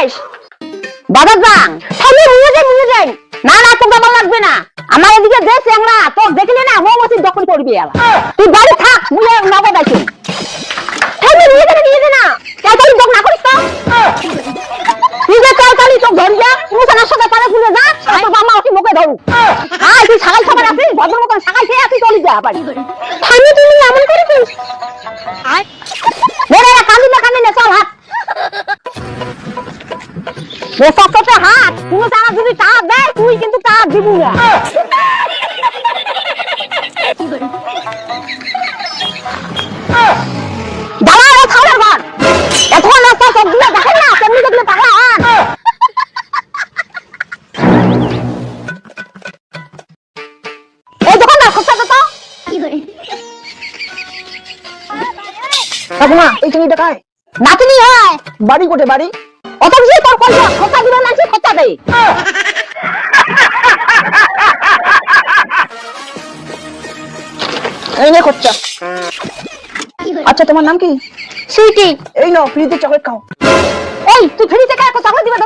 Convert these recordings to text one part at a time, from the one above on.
যাস বাজার যান। তাহলে নিয়ে যাই নিয়ে যাই। না না, তোকে আমার লাগবে না। আমার এদিকে যে চ্যাংরা। তোর দেখলে না মৌমাছি দখল করবি এলা তুই বাড়ি থাক মুয়ে নগদ আইছি তাহলে নিয়ে যাবে নিয়ে যা না। তাড়াতাড়ি দোক না করিস তো? তুই যে তাড়াতাড়ি তোকে ধরি যা। মুসানার সাথে পারে ফুলে যা, আর তোর বাবা ওকে মুখে ধরু আয়, তুই সাগাই খাবার আসিস ভদ্র মতন সাগাই খেয়ে আসিস, চলি যা বাড়ি। থামি তুমি এমন করেছিস ও সবটা হাত তুমি তারা যদি তা দেয় তুই কিন্তু তা দিব না। দাঁড়া রে ছাড়ের ঘর। এখন রাস্তা সব দিয়ে দেখেন না তেমনি দেখলে পাগলা হন এই দেখুন না খরচা তো ঠাকুমা এই দেখায় নাতনি হয়। বাড়ি কোটে বাড়ি? অত বেশি তোর কইয়া খরচা না সে দেয় এই নে খরচা আচ্ছা তোমার নাম কি? সুইটি। এই নাও ফ্রিতে চকলেট খাও। এই তুই ফ্রিতে কথা দিবে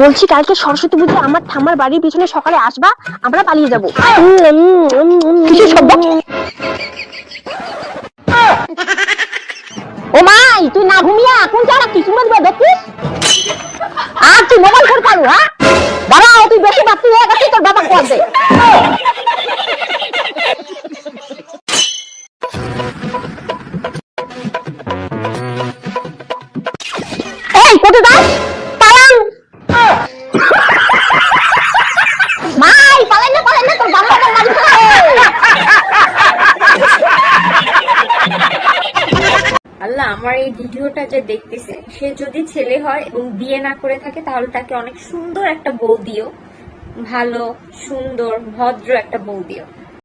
বলছি কালকে সরস্বতী পুজো আমার ঠাম্মার বাড়ির পিছনে সকালে আসবা, আমরা পালিয়ে যাব। ও মাই, তুই না ঘুমিয়া কোন কিছু মধ্যে দেখছিস? আর তুই মোবাইল ফোন পারু হ্যাঁ? বাবা, তুই বেশি বাপ্তি হয়ে গেছিস, তোর বাবা কর দে আল্লাহ আমার এই ভিডিওটা যে দেখতেছে, সে যদি ছেলে হয় এবং বিয়ে না করে থাকে, তাহলে তাকে অনেক সুন্দর একটা বউ দিও। ভালো, সুন্দর, ভদ্র একটা বউ দিও।